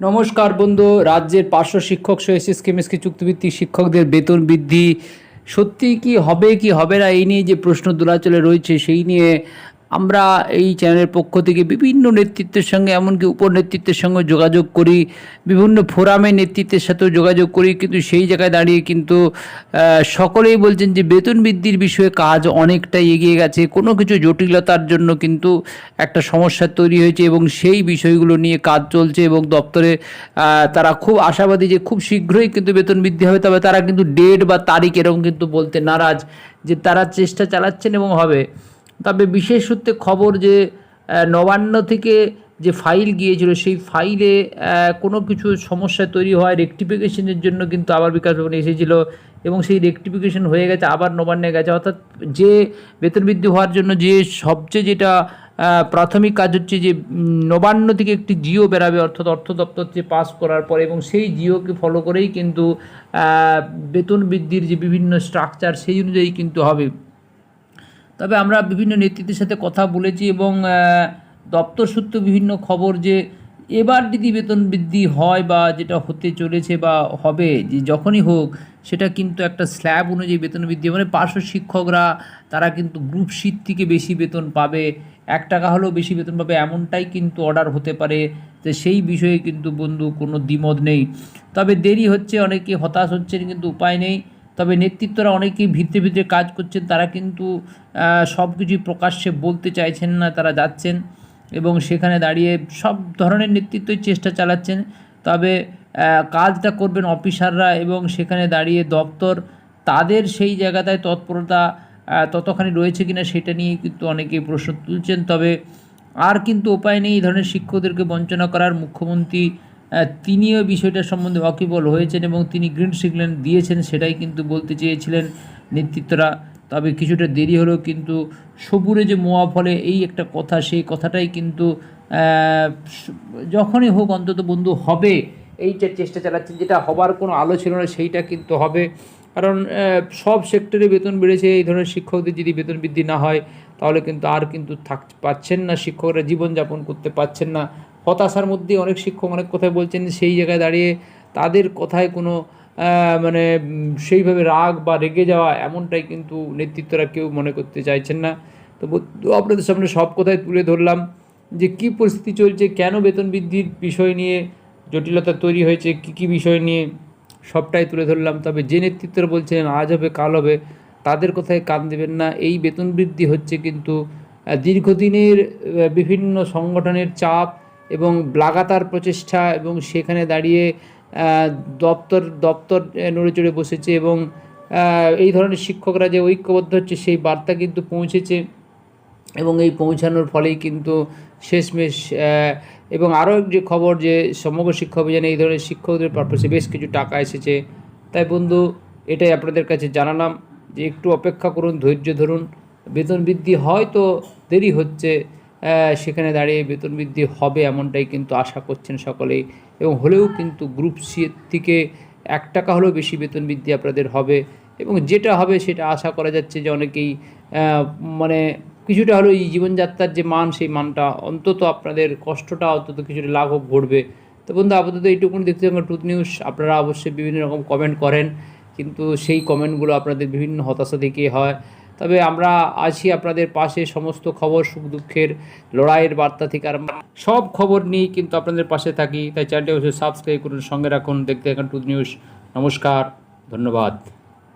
নমস্কার বন্ধু। রাজ্যের পার্শ্ব শিক্ষক সহ এসএস কেমিস্ট্রি চুক্তিভিত্তিক শিক্ষকদের বেতন বৃদ্ধি। সত্যি কি হবে কি হবে না এই নিয়ে যে প্রশ্ন দোলাচলে রয়েছে, সেই নিয়ে আমরা এই চ্যানেলের পক্ষ থেকে বিভিন্ন নেতৃত্বের সঙ্গে, এমনকি উপনেতৃত্বের সঙ্গে যোগাযোগ করি, বিভিন্ন ফোরামে নেতৃত্বের সাথেও যোগাযোগ করি, কিন্তু সেই জায়গায় দাঁড়িয়ে কিন্তু সকলেই বলছেন যে বেতন বৃদ্ধির বিষয়ে কাজ অনেকটাই এগিয়ে গেছে। কোনো কিছু জটিলতার জন্য কিন্তু একটা সমস্যা তৈরি হয়েছে এবং সেই বিষয়গুলো নিয়ে কাজ চলছে এবং দপ্তরে তারা খুব আশাবাদী যে খুব শীঘ্রই কিন্তু বেতন বৃদ্ধি হবে, তবে তারা কিন্তু ডেট বা তারিখ এরকম কিন্তু বলতে নারাজ যে তারা চেষ্টা চালাচ্ছেন এবং হবে। তবে বিশেষ সূত্রে খবর যে নবান্ন থেকে যে ফাইল গিয়েছিল, সেই ফাইলে কোনো কিছু সমস্যা তৈরি হয় রেকটিফিকেশনের জন্য কিন্তু আবার বিকাশ ভবনে এসেছিল এবং সেই রেকটিফিকেশন হয়ে গেছে, আবার নবান্নে গেছে। অর্থাৎ যে বেতন বৃদ্ধি হওয়ার জন্য যে সবচেয়ে যেটা প্রাথমিক কাজ হচ্ছে যে নবান্ন থেকে একটি জিও বেরাবে, অর্থাৎ অর্থ দপ্তর যে পাস করার পরে এবং সেই জিওকে ফলো করেই কিন্তু বেতন বৃদ্ধির যে বিভিন্ন স্ট্রাকচার সেই অনুযায়ী কিন্তু হবে। তবে আমরা বিভিন্ন নেতৃত্বের সাথে কথা বলেছি এবং দপ্তর সূত্রে বিভিন্ন খবর যে এবার যদি বেতন বৃদ্ধি হয় বা যেটা হতে চলেছে বা হবে, যে যখনই হোক, সেটা কিন্তু একটা স্ল্যাব অনুযায়ী বেতন বৃদ্ধি মানে পার্শ্ব শিক্ষকরা, তারা কিন্তু গ্রুপ সিট থেকে বেশি বেতন পাবে, এক টাকা হলেও বেশি বেতন পাবে, এমনটাই কিন্তু অর্ডার হতে পারে। যে সেই বিষয়ে কিন্তু বন্ধু কোনো দ্বিমত নেই। তবে দেরি হচ্ছে, অনেকে হতাশ হচ্ছেন, কিন্তু উপায় নেই। তবে নেতৃত্বরা অনেকেই ভিতরে ভিতরে কাজ করছেন, তারা কিন্তু সব কিছুই প্রকাশ্যে বলতে চাইছেন না, তারা যাচ্ছেন এবং সেখানে দাঁড়িয়ে সব ধরনের নেতৃত্বই চেষ্টা চালাচ্ছেন। তবে কাজটা করবেন অফিসাররা এবং সেখানে দাঁড়িয়ে দপ্তর, তাদের সেই জায়গাটায় তৎপরতা ততখানি রয়েছে কিনা সেটা নিয়ে কিন্তু অনেকেই প্রশ্ন তুলছেন। তবে আর কিন্তু উপায় নেই এই ধরনের শিক্ষকদেরকে বঞ্চনা করার। মুখ্যমন্ত্রী তিনিও বিষয়টা সম্বন্ধে ওয়াকিবল হয়েছেন এবং তিনি গ্রিন সিগন্যাল দিয়েছেন সেটাই কিন্তু বলতে চেয়েছিলেন নেতৃত্বরা। তবে কিছুটা দেরি হলেও কিন্তু সবুরে যে মোয়া ফলে এই একটা কথা, সেই কথাটাই কিন্তু যখনই হোক অন্তত বন্ধু হবে, এইটা চেষ্টা চালাচ্ছেন, যেটা হবার কোনো আলো ছিল না সেইটা কিন্তু হবে। কারণ সব সেক্টরে বেতন বেড়েছে, এই ধরনের শিক্ষকদের যদি বেতন বৃদ্ধি না হয়, তাহলে কিন্তু আর কিন্তু থাক, পাচ্ছেন না শিক্ষকরা, জীবনযাপন করতে পারছেন না। হতাশার মধ্যে অনেক শিক্ষক অনেক কথাই বলছেন সেই জায়গায় দাঁড়িয়ে তাদের কথায় কোনো মানে সেইভাবে রাগ বা রেগে যাওয়া এমনটাই কিন্তু নেতৃত্বরা কেউ মনে করতে চাইছেন না। তো আপনাদের সামনে সব কথাই তুলে ধরলাম যে কি পরিস্থিতি চলছে, কেন বেতন বৃদ্ধির বিষয় নিয়ে জটিলতা তৈরি হয়েছে, কী কী বিষয় নিয়ে সবটাই তুলে ধরলাম। তবে যে নেতৃত্বরা বলছেন আজ হবে, কাল হবে, তাদের কথায় কান দেবেন না। এই বেতন বৃদ্ধি হচ্ছে কিন্তু দীর্ঘদিনের বিভিন্ন সংগঠনের চাপ এবং লাগাতার প্রচেষ্টা এবং সেখানে দাঁড়িয়ে দপ্তর দপ্তর নড়ে চড়ে বসেছে এবং এই ধরনের শিক্ষকরা যে ঐক্যবদ্ধ হচ্ছে সেই বার্তা কিন্তু পৌঁছেছে এবং এই পৌঁছানোর ফলেই কিন্তু শেষমেশ এবং আরও যে খবর যে সমগ্র শিক্ষা অভিযানে এই ধরনের শিক্ষকদের পারপাসে বেশ কিছু টাকা এসেছে। তাই বন্ধু, এটাই আপনাদের কাছে জানালাম যে একটু অপেক্ষা করুন, ধৈর্য ধরুন। বেতন বৃদ্ধি হয়তো দেরি হচ্ছে সেখানে দাঁড়িয়ে বেতন বৃদ্ধি হবে এমনটাই কিন্তু আশা করছেন সকলেই। এবং হলেও কিন্তু গ্রুপ সি থেকে এক টাকা হলেও বেশি বেতন বৃদ্ধি আপনাদের হবে। এবং যেটা হবে সেটা আশা করা যাচ্ছে যে অনেকেই মানে কিছুটা হলেও এই জীবনযাত্রার যে মান, সেই মানটা অন্তত আপনাদের কষ্টটা অন্তত কিছুটা লাঘব ঘটবে। তো বন্ধু, আপাতত এইটুকুন দেখতে থাকুন টুথ নিউজ আপনারা অবশ্যই বিভিন্ন রকম কমেন্ট করেন। কিন্তু সেই কমেন্টগুলো আপনাদের বিভিন্ন হতাশা থেকে হয়। তবে আমরা আছি আপনাদের পাশে। সমস্ত খবর, সুখ দুঃখের লড়াইয়ের বার্তা থেকে আর সব খবর নিয়ে কিন্তু আপনাদের পাশে থাকি। তাই চ্যানেলটি অবশ্যই সাবস্ক্রাইব করুন, সঙ্গে রাখুন। দেখতে থাকুন টুথ নিউজ। নমস্কার, ধন্যবাদ।